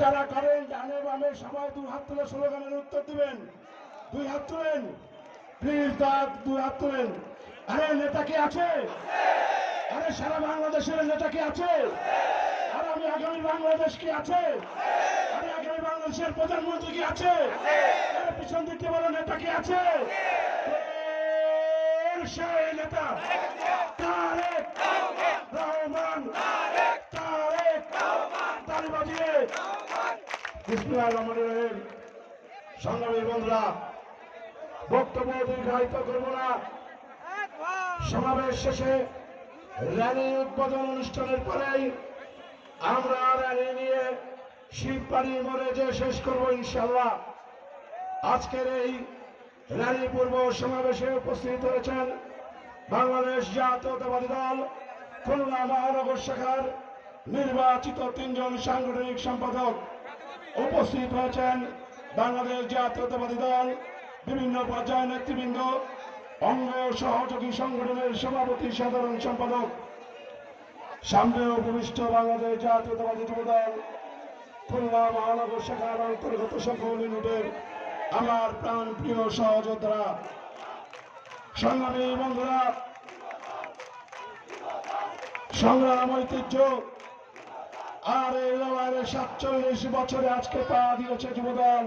যারা করেন, ডানে বামে সবাই দুই হাত তুলে স্লোগানের উত্তর দিবেন। দুই হাত তুলেন। প্লিজ দাঁত দুই হাত তুলেন। আরে, নেতা কি আছে? আরে, সারা বাংলাদেশের নেতা কি আছে? আর, আমি আগামী বাংলাদেশ কি আছে? আরে, আগামী বাংলাদেশের প্রধানমন্ত্রী কি আছে? আরে, পিছন দিকে বলো, নেতা কি আছে? সেই নেতা তারেক রহমান তারেক তালি বাজিয়ে বিসমুল্লাহ রহমান রহিম সংগ্রামী সমাবেশ শেষে অনুষ্ঠানের আমরা নিয়ে যে শেষ ইনশাল্লাহ আজকের এই র্যালি পূর্ব সমাবেশে উপস্থিত হয়েছেন বাংলাদেশ জাতীয়তাবাদী দল, খুলনা মহানগর শাখার নির্বাচিত তিনজন সাংগঠনিক সম্পাদক। উপস্থিত হয়েছেন বাংলাদেশ জাতীয়তাবাদী দল, বিভিন্ন পর্যায়ের নেতৃবৃন্দ অঙ্গ সহযোগী সংগঠনের সভাপতি, সাধারণ সম্পাদক। সামনে উপবিষ্ট বাংলাদেশ জাতীয়তাবাদী যুব দল, খুলনা মহানগর শাখার অন্তর্গত সকল ইউনিটের আমার প্রাণ প্রিয় সহযোদ্ধারা। সংগ্রামী বন্ধুরা, সংগ্রাম ঐতিহ্য আর সাতচল্লিশ বছরে আজকে পা দিয়েছে যুবদল।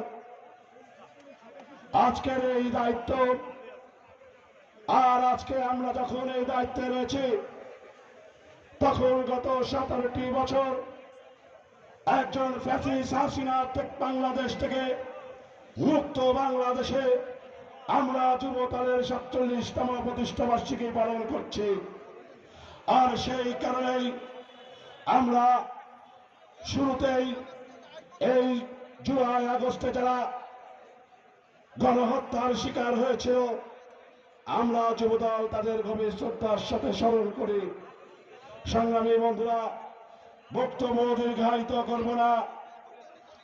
আজকের এই দায়িত্ব। আর আজকে আমরা যখন এই দায়িত্বে রয়েছি, তখন গত সতেরোটি বছর একজন ফ্যাসিস হাসিনা বাংলাদেশ থেকে মুক্ত বাংলাদেশে আমরা যুবদলের সাতচল্লিশতম প্রতিষ্ঠা বার্ষিকী পালন করছি। আর সেই কারণেই আমরা শুরুতেই এই জুলাই, আগস্টে যারা গণহত্যার শিকার হয়েছিল আমরা যুবদল তাদের গভীর শ্রদ্ধার সাথে স্মরণ করি। সংগ্রামী বন্ধুরা, বক্তব্য দীর্ঘায়িত করব না।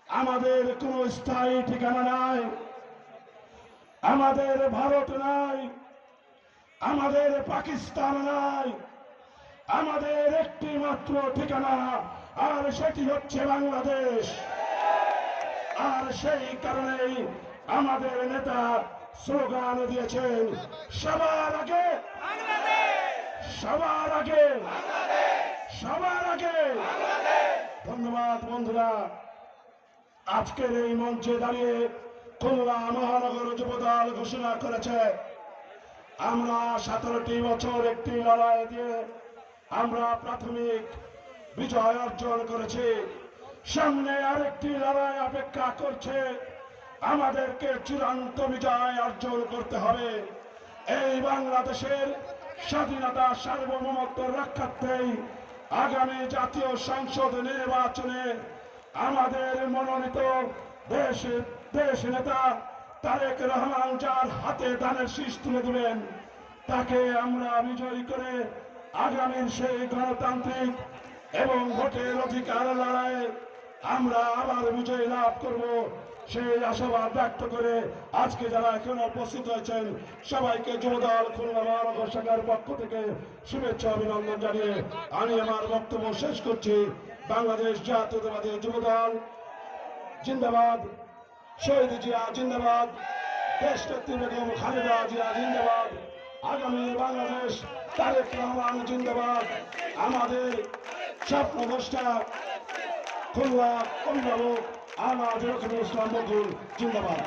আমাদের কোনো স্থায়ী ঠিকানা নাই। আমাদের ভারত নাই। আমাদের পাকিস্তান নাই। আমাদের একটি মাত্র ঠিকানা, আর সেটি হচ্ছে বাংলাদেশ। আর সেই কারণেই আমাদের নেতা স্লোগান দিয়েছেন, সবার আগে সবার আগে সবার আগে। ধন্যবাদ বন্ধুরা। আজকের এই মঞ্চে দাঁড়িয়ে খুলনা মহানগর যুবদল ঘোষণা করেছে, আমরা সতেরোটি বছর একটি লড়াই দিয়ে আমরা প্রাথমিক বিজয় অর্জন করেছি। সামনে আরেকটি লড়াই অপেক্ষা করছে। আমাদেরকে চূড়ান্ত বিজয় অর্জন করতে হবে। এই বাংলাদেশের স্বাধীনতা, সার্বভৌমত্ব রক্ষার্থেই আগামী জাতীয় সংসদ নির্বাচনে আমাদের মনোনীত দেশ দেশ নেতা তারেক রহমান যার হাতে দানের শীষ তুলে দিবেন তাকে আমরা বিজয়ী করে আগামীর সেই গণতান্ত্রিক এবং ভোটের অধিকার লড়াইয়ে আমরা আবার বিজয় লাভ করব। সেই আশাবাদ ব্যক্ত করে আজকে যারা এখানে উপস্থিত হয়েছেন সবাইকে যুবদল, খুলনা মহানগর শাখার পক্ষ থেকে শুভেচ্ছা অভিনন্দন জানিয়ে আমি আমার বক্তব্য শেষ করছি। বাংলাদেশ জাতীয়তাবাদী যুবদল, জিন্দাবাদ। শহীদ জিয়া জিন্দাবাদ। দেশ নেত্রী বেগম খালেদা জিয়া জিন্দাবাদ। আগামী বাংলাদেশ তারেক রহমান জিন্দাবাদ। আমাদের স্বপ্নদ্রষ্টা খুলনা অভিভাবক আমার ইসলাম বকুল জিন্দাবাদ।